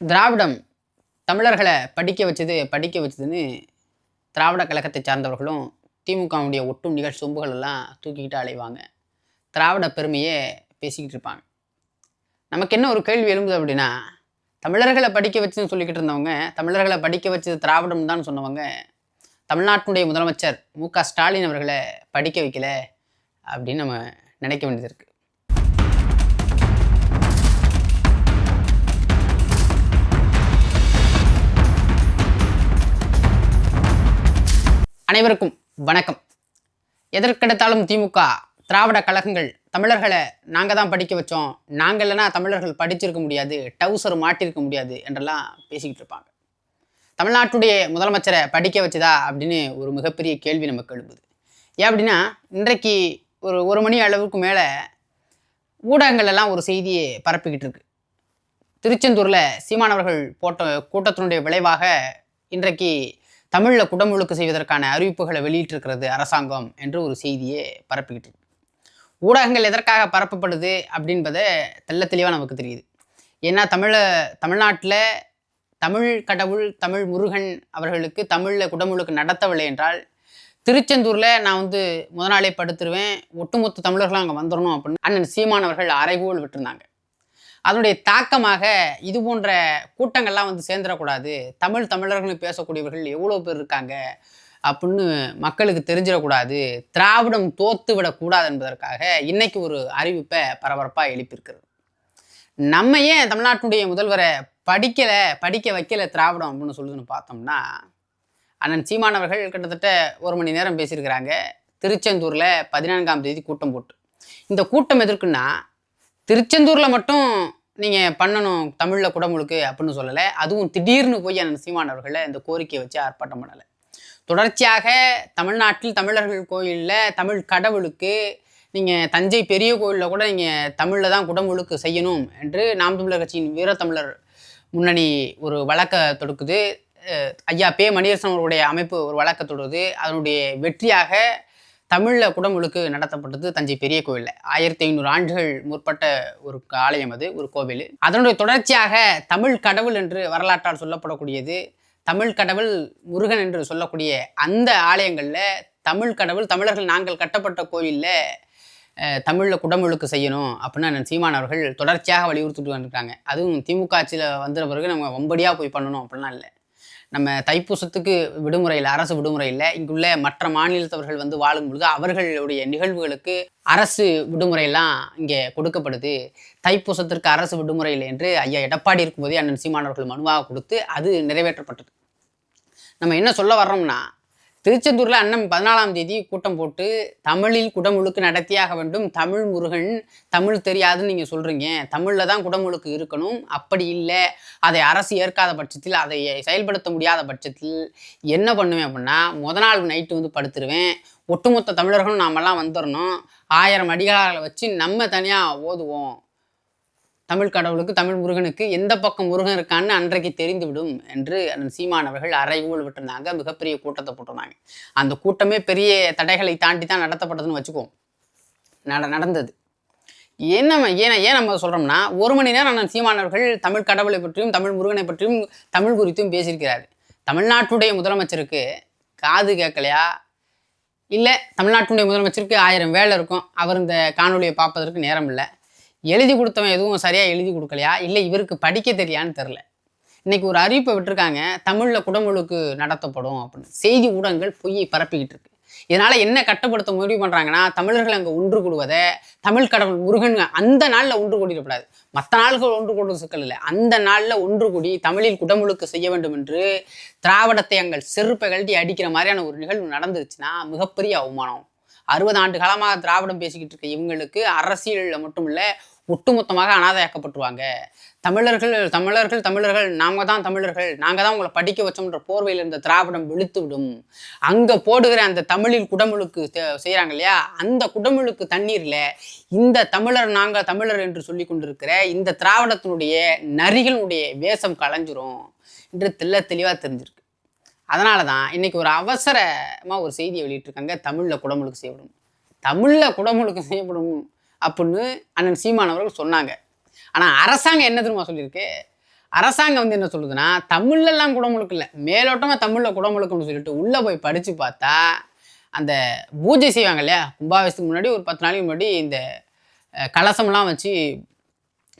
திராவிடம் தமிழர்களை படிக்க வச்சது படிக்க வச்சதுன்னு திராவிட கழகத்தை சார்ந்தவர்களும் திமுகவுடைய ஒட்டும் நிகழ் சொம்புகள் எல்லாம் தூக்கிக்கிட்டு அலைவாங்க. திராவிட பெருமையே பேசிக்கிட்டு இருப்பாங்க. நமக்கு என்ன ஒரு கேள்வி எழும்புது அப்படின்னா தமிழர்களை படிக்க வச்சுன்னு சொல்லிக்கிட்டு இருந்தவங்க தமிழர்களை படிக்க வச்சது திராவிடம் தான் சொன்னவங்க தமிழ்நாட்டினுடைய முதலமைச்சர் மு க ஸ்டாலின் அவர்களை படிக்க வைக்கல அப்படின்னு நம்ம நினைக்க வேண்டியது இருக்குது அனைவருக்கும் வணக்கம். எதற்கெடுத்தாலும் திமுக திராவிட கழகங்கள் தமிழர்களை நாங்கள் தான் படிக்க வச்சோம். நாங்கள் இல்லைனா தமிழர்கள் படிச்சிருக்க முடியாது டவுசர் மாட்டிருக்க முடியாது என்றெல்லாம் பேசிக்கிட்டு இருப்பாங்க. தமிழ்நாட்டுடைய முதலமைச்சரை படிக்க வச்சதா அப்படின்னு ஒரு மிகப்பெரிய கேள்வி நமக்கு எழுப்புது ஏன் அப்படின்னா இன்றைக்கு ஒரு ஒரு மணி அளவுக்கு மேலே ஊடகங்கள் எல்லாம் ஒரு செய்தியை பரப்பிக்கிட்டு இருக்கு. திருச்செந்தூரில் சீமானவர்கள் போட்ட கூட்டத்தினுடைய விளைவாக இன்றைக்கு தமிழில் குடமுழுக்கு செய்வதற்கான அறிவிப்புகளை வெளியிட்டிருக்கிறது அரசாங்கம் என்று ஒரு செய்தியை பரப்பிக்கிட்டு இருக்கு. ஊடகங்கள் எதற்காக பரப்பப்படுது அப்படின்பதை தெள்ள தெளிவாக நமக்கு தெரியுது. ஏன்னா தமிழை தமிழ்நாட்டில் தமிழ் கடவுள் தமிழ் முருகன் அவர்களுக்கு தமிழில் குடமுழுக்கு நடத்தவில்லை என்றால் திருச்செந்தூரில் நான் வந்து முத நாளே படுத்துருவேன். ஒட்டுமொத்த தமிழர்களும் அங்கே வந்துடணும் அப்படின்னு அண்ணன் சீமானவர்கள் அறைகோல் விட்டுருந்தாங்க. அதனுடைய தாக்கமாக இது போன்ற கூட்டங்கள்லாம் வந்து சேர்ந்துடக்கூடாது. தமிழ் தமிழர்கள் பேசக்கூடியவர்கள் எவ்வளோ பேர் இருக்காங்க அப்படின்னு மக்களுக்கு தெரிஞ்சிடக்கூடாது. திராவிடம் தோத்து விடக்கூடாது என்பதற்காக இன்னைக்கு ஒரு அறிவிப்பை பரபரப்பாக எழுப்பியிருக்கிறது. நம்ம ஏன் தமிழ்நாட்டுடைய முதல்வரை படிக்கலை படிக்க வைக்கல திராவிடம் அப்படின்னு சொல்லுதுன்னு பார்த்தோம்னா அண்ணன் சீமானவர்கள் கிட்டத்தட்ட ஒரு மணி நேரம் பேசியிருக்கிறாங்க. திருச்செந்தூரில் பதினான்காம் தேதி கூட்டம் போட்டு. இந்த கூட்டம் எதற்குன்னா திருச்செந்தூரில் மட்டும் நீங்கள் பண்ணணும் தமிழில் குடமுழுக்கு அப்படின்னு சொல்லலை. அதுவும் திடீர்னு போய் அண்ணன் சீமானவர்களை இந்த கோரிக்கையை வச்சு ஆர்ப்பாட்டம் பண்ணலை. தொடர்ச்சியாக தமிழ்நாட்டில் தமிழர்கள் கோயிலில் தமிழ் கடவுளுக்கு நீங்கள் தஞ்சை பெரிய கோயிலில் கூட நீங்கள் தமிழில் தான் குடமுழுக்கு செய்யணும் என்று நாம் தமிழர் கட்சியின் வீரத்தமிழர் முன்னணி ஒரு வழக்கை தொடுக்குது. ஐயா பே மணியரசன் அவருடைய அமைப்பு ஒரு வழக்கை தொடுது. அதனுடைய வெற்றியாக தமிழில் குடமுழுக்கு நடத்தப்பட்டது தஞ்சை பெரிய கோவிலில் ஆயிரத்தி ஐநூறு ஆண்டுகள் முற்பட்ட ஒரு ஆலயம் அது ஒரு கோவில். அதனுடைய தொடர்ச்சியாக தமிழ் கடவுள் என்று வரலாற்றால் சொல்லப்படக்கூடியது தமிழ் கடவுள் முருகன் என்று சொல்லக்கூடிய அந்த ஆலயங்களில் தமிழ் கடவுள் தமிழர்கள் நாங்கள் கட்டப்பட்ட கோயிலில் தமிழில் குடமுழுக்கு செய்யணும் அப்படின்னு சீமான் அவர்கள் தொடர்ச்சியாக வலியுறுத்திட்டு வந்திருக்காங்க. அதுவும் திமுக ஆட்சியில் வந்த பிறகு நம்ம வம்படியாக போய் பண்ணணும் அப்படிலாம் இல்லை. நம்ம தைப்பூசத்துக்கு விடுமுறை இல்லை அரசு விடுமுறை இல்லை இங்குள்ள மற்ற மாநிலத்தவர்கள் வந்து வாழும் பொழுது அவர்களுடைய நிகழ்வுகளுக்கு அரசு விடுமுறையெல்லாம் இங்கே கொடுக்கப்படுது. தைப்பூசத்திற்கு அரசு விடுமுறை இல்லை என்று ஐயா எடப்பாடி இருக்கும்போதே அண்ணன் சீமானவர்கள் மனுவாக கொடுத்து அது நிறைவேற்றப்பட்டது. நம்ம என்ன சொல்ல வர்றோம்னா திருச்செந்தூரில் அண்ணன் பதினாலாம் தேதி கூட்டம் போட்டு தமிழில் குடமுழுக்கு நடத்தியாக வேண்டும். தமிழ் முருகன் தமிழ் தெரியாதுன்னு நீங்கள் சொல்கிறீங்க தமிழில் தான் குடமுழுக்கு இருக்கணும். அப்படி இல்லை. அதை அரசு ஏற்காத பட்சத்தில் அதை செயல்படுத்த முடியாத பட்சத்தில் என்ன பண்ணுவேன் அப்படின்னா முத நாள் நைட்டு வந்து படுத்துருவேன். ஒட்டுமொத்த தமிழர்களும் நாமெல்லாம் வந்துடணும் ஆயிரம் அடிகாரங்களை வச்சு நம்ம தனியாக ஓதுவோம். தமிழ் கடவுளுக்கு தமிழ் முருகனுக்கு எந்த பக்கம் முருகன் இருக்கான்னு அன்றைக்கு தெரிந்துவிடும் என்று அண்ணன் சீமான் அவர்கள் அறைகூல் விட்டுருந்தாங்க. மிகப்பெரிய கூட்டத்தை போட்டிருந்தாங்க. அந்த கூட்டமே பெரிய தடைகளை தாண்டி தான் நடத்தப்பட்டதுன்னு வச்சுக்குவோம் நட நடந்தது. என்ன ஏன் ஏன் நம்ம சொல்கிறோம்னா ஒரு மணி நேரம் அண்ணன் சீமான் அவர்கள் தமிழ் கடவுளை பற்றியும் தமிழ் முருகனை பற்றியும் தமிழ் குறித்தும் பேசியிருக்கிறார். தமிழ்நாட்டுடைய முதலமைச்சருக்கு காது கேட்கலையா? இல்லை தமிழ்நாட்டுடைய முதலமைச்சருக்கு ஆயிரம் வேலை இருக்கும். அவர் இந்த காணொலியை பார்ப்பதற்கு நேரம் இல்லை. எழுதி கொடுத்தவன் எதுவும் சரியாக எழுதி கொடுக்கலையா? இல்லை இவருக்கு படிக்க தெரியான்னு தெரில இன்னைக்கு ஒரு அறிவிப்பை விட்டுருக்காங்க. தமிழில் குடமுழுக்கு நடத்தப்படும் அப்படின்னு. செய்தி ஊடகங்கள் பொய்யை பரப்பிக்கிட்டு இருக்கு. இதனால் என்ன கட்டுப்படுத்த முடிவு பண்ணுறாங்கன்னா தமிழர்கள் அங்கே ஒன்று கூடுவதை தமிழ் கடவுள் முருகன் அந்த நாளில் ஒன்று கூடிடக்கூடாது. மற்ற நாள்கள் ஒன்று கூடுவது சிக்கல் இல்லை. அந்த நாளில் ஒன்று கூடி தமிழில் குடமுழுக்கு செய்ய வேண்டும் என்று திராவிடத்தை எங்கள் செருப்பை கழட்டி அடிக்கிற மாதிரியான ஒரு நிகழ்வு நடந்துருச்சுன்னா மிகப்பெரிய அவமானம். அறுபது ஆண்டு காலமாக திராவிடம் பேசிக்கிட்டு இருக்க இவங்களுக்கு அரசியலில் மட்டும் இல்லை ஒட்டுமொத்தமாக அனாதையாக்கப்பட்டுருவாங்க. தமிழர்கள் தமிழர்கள் தமிழர்கள் நாம தான் தமிழர்கள் நாங்கள் தான் உங்களை படிக்க வச்சோம்ன்ற போர்வையில் இருந்த திராவிடம் விழுத்து விடும் அங்கே போடுகிற அந்த தமிழில் குடமுழுக்கு செய்கிறாங்க இல்லையா? அந்த குடமுழுக்கு தண்ணீரில் இந்த தமிழர் நாங்கள் தமிழர் என்று சொல்லி கொண்டிருக்கிற இந்த திராவிடத்தினுடைய நரிகளுடைய வேஷம் களைஞ்சிரும் என்று தெல்ல தெளிவாக தெரிஞ்சிருக்கு. அதனால தான் இன்னைக்கு ஒரு அவசரமாக ஒரு செய்தியை வெளியிட்டிருக்காங்க. தமிழில் குடமுழுக்கு செய்யப்படும். தமிழில் குடமுழுக்கு செய்யப்படும் அப்படின்னு அண்ணன் சீமான் அவர்கள் சொன்னாங்க. ஆனால் அரசாங்கம் என்ன திரும்ப சொல்லியிருக்கு? அரசாங்கம் வந்து என்ன சொல்லுதுன்னா தமிழ்லலாம் குடமுழுக்கு இல்லை. மேலோட்டமாக தமிழில் குடமுழுக்குன்னு சொல்லிட்டு உள்ளே போய் படித்து பார்த்தா அந்த பூஜை செய்வாங்க இல்லையா? கும்பாபிஷத்துக்கு முன்னாடி ஒரு பத்து நாளைக்கு முன்னாடி இந்த கலசம்லாம் வச்சு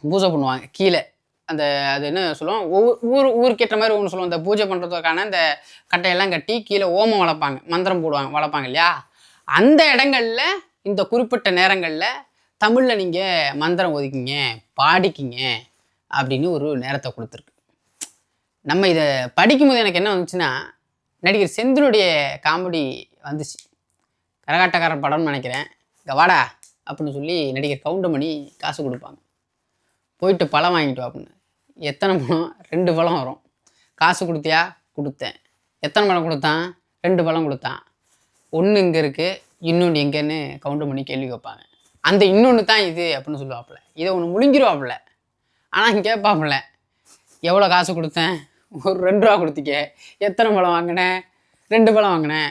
பூஜை பண்ணுவாங்க கீழே. அந்த அது என்ன சொல்லுவோம் ஒவ்வொரு ஊர் ஊருக்கேற்ற மாதிரி ஒன்று சொல்லுவோம் இந்த பூஜை பண்ணுறதுக்கான இந்த கட்டையெல்லாம் கட்டி கீழே ஓமம் வளர்ப்பாங்க. மந்திரம் போடுவாங்க வளர்ப்பாங்க இல்லையா? அந்த இடங்களில் இந்த குறிப்பிட்ட நேரங்களில் தமிழில் நீங்கள் மந்திரம் ஒதுக்கிங்க பாடிக்கிங்க அப்படின்னு ஒரு நேரத்தை கொடுத்துருக்கு. நம்ம இதை படிக்கும்போது எனக்கு என்ன வந்துச்சுன்னா நடிகர் செந்திலுடைய காமெடி வந்துச்சு. கரகாட்டக்கார படம்னு நினைக்கிறேன். இங்கே வாடா அப்படின்னு சொல்லி நடிகர் கவுண்டமணி காசு கொடுப்பாங்க. போயிட்டு பழம் வாங்கிட்டு வா அப்படின்னு. எத்தனை பழம்? ரெண்டு பழம் வரும். காசு கொடுத்தியா? கொடுத்தேன். எத்தனை பழம் கொடுத்தான்? ரெண்டு பழம் கொடுத்தான். ஒன்று இங்கே இருக்குது இன்னொன்று எங்கேன்னு கவுண்டர் பண்ணி கேள்வி கேட்பாங்க. அந்த இன்னொன்று தான் இது அப்படின்னு சொல்லுவாப்புல. இதை ஒன்று முழுங்கிருவாப்புல. ஆனால் கேட்பாப்புல எவ்வளோ காசு கொடுத்தேன்? ஒரு ரெண்டு ரூபா கொடுத்திக்க எத்தனை பழம் வாங்கினேன்? ரெண்டு பழம் வாங்கினேன்.